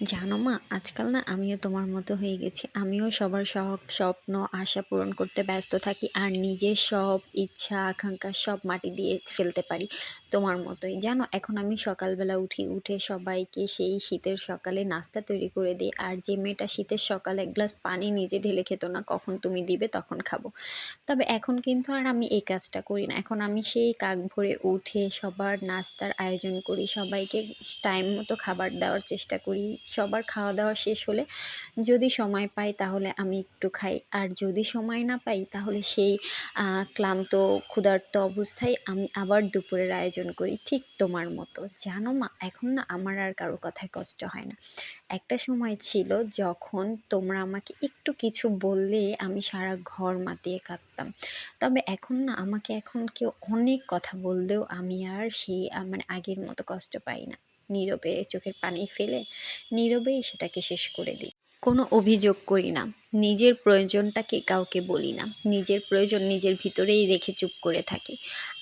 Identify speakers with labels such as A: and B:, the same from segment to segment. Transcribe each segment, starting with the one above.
A: জানো মা, আজকাল না আমিও তোমার মতো হয়ে গেছি। আমিও সবার শখ, স্বপ্ন, আশা পূরণ করতে ব্যস্ত থাকি আর নিজের সব ইচ্ছা, আকাঙ্ক্ষা সব মাটি দিয়ে ফেলতে পারি তোমার মতোই। জানো, এখন আমি সকালবেলা উঠি, উঠে সবাইকে সেই শীতের সকালে নাস্তা তৈরি করে দিই আর যে মেয়েটা শীতের সকালে এক গ্লাস পানি নিজে ঢেলে খেত না, কখন তুমি দিবে তখন খাব। তবে এখন কিন্তু আর আমি এই কাজটা করি না। এখন আমি সেই কাক ভরে উঠে সবার নাস্তার আয়োজন করি, সবাইকে টাইম মতো খাবার দেওয়ার চেষ্টা করি সবার খাওয়া দাওয়া শেষ হলে যদি সময় পাই তাহলে আমি একটু খাই। আর যদি সময় না পাই তাহলে সেই ক্লান্ত, ক্ষুধার্ত অবস্থায় আমি আবার দুপুরের আয়োজন করি। ঠিক তোমার মতো। জানো মা, এখন না আমার আর কারও কথায় কষ্ট হয় না। একটা সময় ছিল যখন তোমরা আমাকে একটু কিছু বললে আমি সারা ঘর মাতিয়ে কাঁদতাম। তবে এখন না আমাকে এখন কেউ অনেক কথা বললেও আমি আর সেই মানে আগের মতো কষ্ট পাই না। নীরবে চোখের পানি ফেলে নীরবেই সেটাকে শেষ করে দিই। কোনো অভিযোগ করি না। নিজের প্রয়োজনটাকে কাউকে বলি না। নিজের প্রয়োজন নিজের ভিতরেই রেখে চুপ করে থাকি।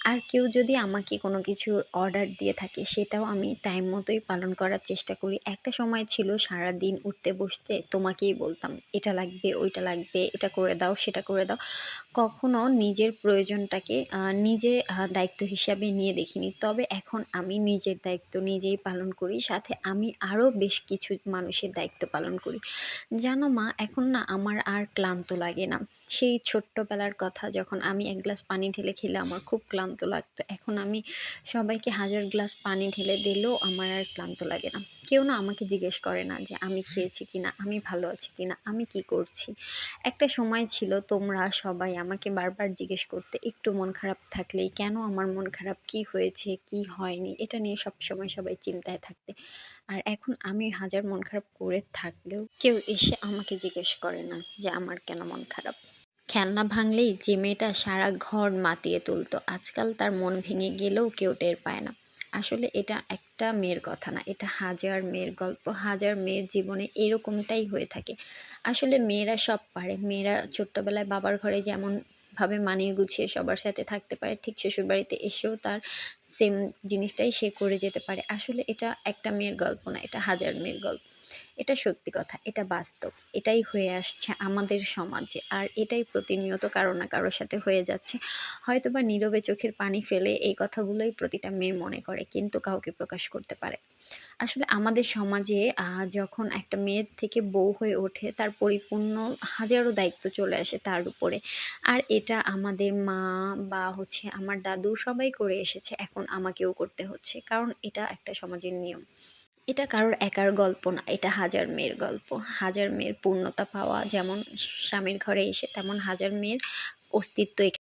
A: আর কেউ যদি আমাকে কোনো কিছু অর্ডার দিয়ে থাকে, সেটাও আমি টাইম মতোই পালন করার চেষ্টা করি। একটা সময় ছিল সারা দিন উঠতে বসতে তোমাকেই বলতাম, এটা লাগবে, ওইটা লাগবে, এটা করে দাও, সেটা করে দাও। কখনো নিজের প্রয়োজনটাকে নিজে দায়িত্ব হিসাবে নিয়ে দেখিনি। তবে এখন আমি নিজের দায়িত্ব নিজেই পালন করি, সাথে আমি আরও বেশ কিছু মানুষের দায়িত্ব পালন করি। জানো মা, এখন না আমার আর ক্লান্ত লাগে না। সেই ছোট্টবেলার কথা যখন আমি এক গ্লাস পানি ঢেলে খেলে আমার খুব ক্লান্ত লাগতো। এখন আমি সবাইকে হাজার গ্লাস পানি ঢেলে দিলেও আমার আর ক্লান্ত লাগে না। কেউ না আমাকে জিজ্ঞেস করে না যে আমি খেয়েছি কিনা, আমি ভালো আছি কিনা, আমি কি করছি? একটা সময় ছিল তোমরা সবাই আমাকে বারবার জিজ্ঞেস করতে, একটু মন খারাপ থাকলেই কেন আমার মন খারাপ? কি হয়েছে? কি হয়নি? এটা নিয়ে সব সময় সবাই চিন্তায় থাকতে। আর এখন আমি হাজার মন খারাপ করে থাকলেও কেউ এসে আমাকে জিজ্ঞেস করে না যে আমার কেন মন খারাপ। খেলনা ভাঙলেই যে মেয়েটা সারা ঘর মাতিয়ে তুলতো, আজকাল তার মন ভেঙে গেলেও কেউ টের পায় না। আসলে এটা একটা মেয়ের কথা না, এটা হাজার মেয়ের গল্প, হাজার মেয়ের জীবনে এরকমটাই হয়ে থাকে। আসলে মেয়েরা সব পারে, মেয়েরা ছোট্টবেলায় বাবার ঘরে যেমন ভাবে মানিয়ে গুছিয়ে সবার সাথে থাকতে পারে, ঠিক শ্বশুরবাড়িতে এসেও তার সেম জিনিসটাই সে করে যেতে পারে। আসলে এটা একটা মেয়ের গল্প না, এটা হাজার মেয়ের গল্প। এটা সত্যি কথা, এটা বাস্তব, এটাই হয়ে আসছে আমাদের সমাজে। আর এটাই প্রতিনিয়ত কারও না কারোর সাথে হয়ে যাচ্ছে। হয়তো বা নীরবে চোখের পানি ফেলে এই কথাগুলোই প্রতিটা মেয়ে মনে করে, কিন্তু কাউকে প্রকাশ করতে পারে। আসলে আমাদের সমাজে যখন একটা মেয়ের থেকে বউ হয়ে ওঠে, তার পরিপূর্ণ হাজারো দায়িত্ব চলে আসে তার উপরে। আর এটা আমাদের মা বা হচ্ছে আমার দাদু সবাই করে এসেছে, এখন আমাকেও করতে হচ্ছে, কারণ এটা একটা সমাজের নিয়ম। এটা কারোর একার গল্প না, এটা হাজার মেয়ের গল্প। হাজার মেয়ের পূর্ণতা পাওয়া, যেমন স্বামীর ঘরে এসে তেমন হাজার মেয়ের অস্তিত্ব